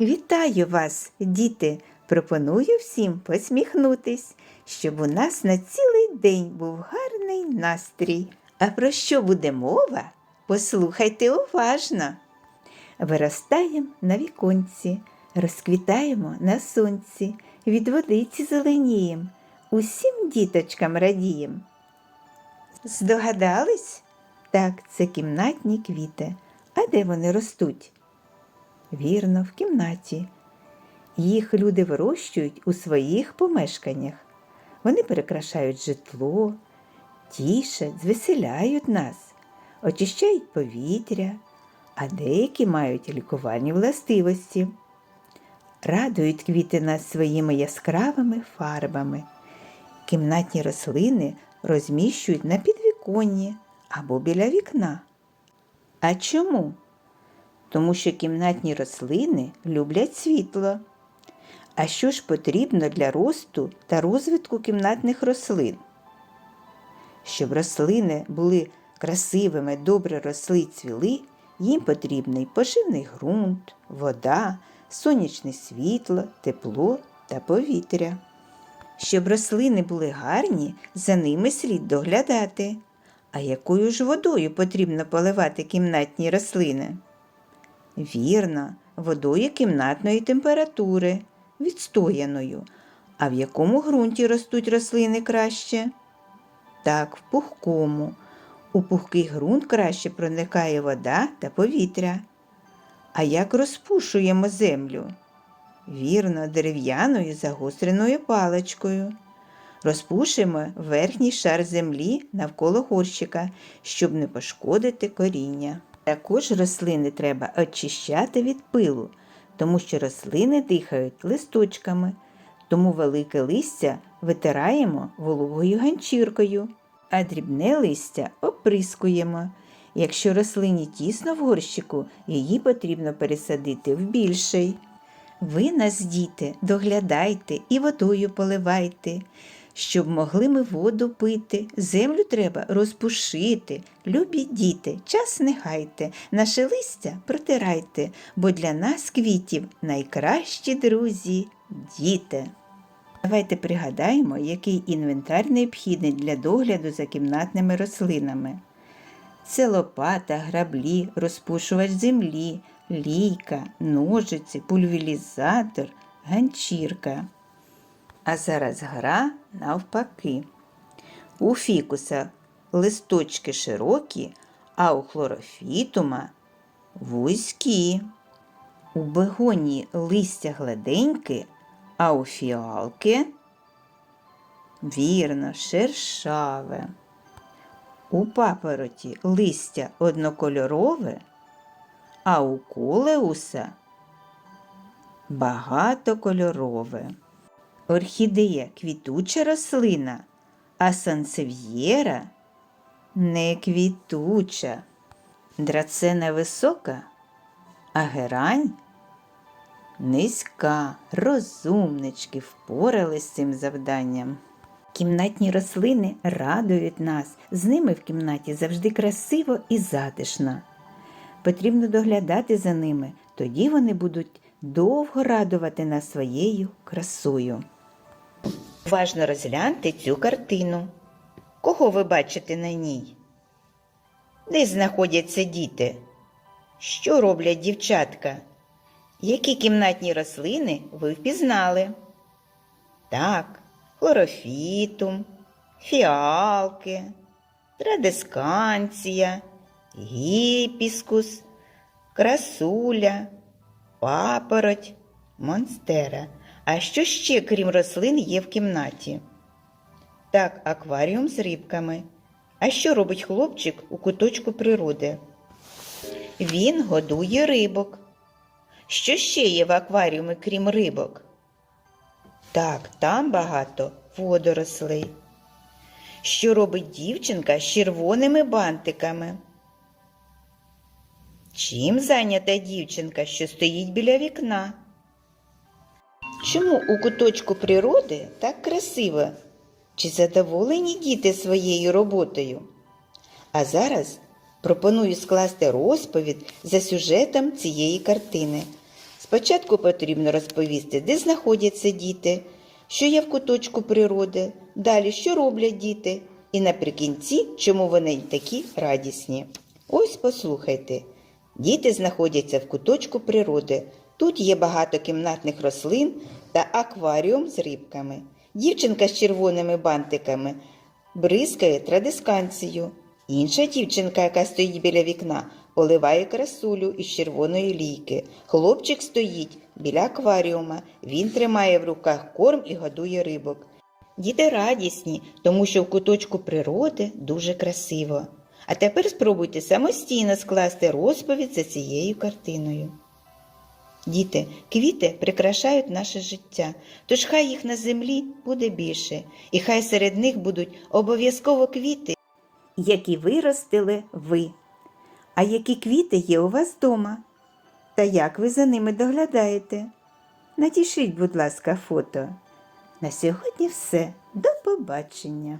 Вітаю вас, діти! Пропоную всім посміхнутись, щоб у нас на цілий день був гарний настрій. А про що буде мова? Послухайте уважно. Виростаємо на віконці, розквітаємо на сонці, від водиці зеленієм, усім діточкам радієм. Здогадались? Так, це кімнатні квіти. А де вони ростуть? Вірно, в кімнаті. Їх люди вирощують у своїх помешканнях. Вони перекрашають житло, тішать, звеселяють нас, очищають повітря, а деякі мають лікувальні властивості. Радують квіти нас своїми яскравими фарбами. Кімнатні рослини розміщують на підвіконні або біля вікна. А чому? Тому що кімнатні рослини люблять світло. А що ж потрібно для росту та розвитку кімнатних рослин? Щоб рослини були красивими, добре росли й цвіли, їм потрібний поживний ґрунт, вода, сонячне світло, тепло та повітря. Щоб рослини були гарні, за ними слід доглядати. А якою ж водою потрібно поливати кімнатні рослини? Вірно, водою кімнатної температури, відстояною. А в якому ґрунті ростуть рослини краще? Так, в пухкому. У пухкий ґрунт краще проникає вода та повітря. А як розпушуємо землю? Вірно, дерев'яною загостреною паличкою. Розпушимо верхній шар землі навколо горщика, щоб не пошкодити коріння. Також рослини треба очищати від пилу, тому що рослини дихають листочками, тому велике листя витираємо вологою ганчіркою, а дрібне листя оприскуємо. Якщо рослині тісно в горщику, її потрібно пересадити в більший. Ви нас, діти, доглядайте і водою поливайте. Щоб могли ми воду пити, землю треба розпушити. Любі діти, час не гайте, наше листя протирайте, бо для нас квітів найкращі друзі діти. Давайте пригадаємо, який інвентар необхідний для догляду за кімнатними рослинами. Це лопата, граблі, розпушувач землі, лійка, ножиці, пульверізатор, ганчірка. А зараз гра навпаки. У фікуса листочки широкі, а у хлорофітума вузькі. У бегонії листя гладеньке, а у фіалки вірно, шершаве. У папороті листя однокольорове, а у колеуса багатокольорове. Орхідея квітуча рослина, а сансев'єра не квітуча. Драцена висока, а герань низька, розумнички впорали з цим завданням. Кімнатні рослини радують нас, з ними в кімнаті завжди красиво і затишно. Потрібно доглядати за ними, тоді вони будуть довго радувати нас своєю красою. Уважно розгляньте цю картину. Кого ви бачите на ній? Де знаходяться діти? Що роблять дівчатка? Які кімнатні рослини ви впізнали? Так, хлорофітум, фіалки, традесканція, гіпіскус, красуля, папороть, монстера. А що ще, крім рослин, є в кімнаті? Так, акваріум з рибками. А що робить хлопчик у куточку природи? Він годує рибок. Що ще є в акваріумі, крім рибок? Так, там багато водорослей. Що робить дівчинка з червоними бантиками? Чим зайнята дівчинка, що стоїть біля вікна? Чому у куточку природи так красиво? Чи задоволені діти своєю роботою? А зараз пропоную скласти розповідь за сюжетом цієї картини. Спочатку потрібно розповісти, де знаходяться діти, що є в куточку природи, далі що роблять діти, і наприкінці, чому вони такі радісні. Ось послухайте. Діти знаходяться в куточку природи. Тут є багато кімнатних рослин та акваріум з рибками. Дівчинка з червоними бантиками бризкає традисканцію. Інша дівчинка, яка стоїть біля вікна, поливає красулю із червоної лійки. Хлопчик стоїть біля акваріума. Він тримає в руках корм і годує рибок. Діти радісні, тому що в куточку природи дуже красиво. А тепер спробуйте самостійно скласти розповідь за цією картиною. Діти, квіти прикрашають наше життя, тож хай їх на землі буде більше, і хай серед них будуть обов'язково квіти, які виростили ви. А які квіти є у вас вдома? Та як ви за ними доглядаєте? Надішліть, будь ласка, фото. На сьогодні все. До побачення!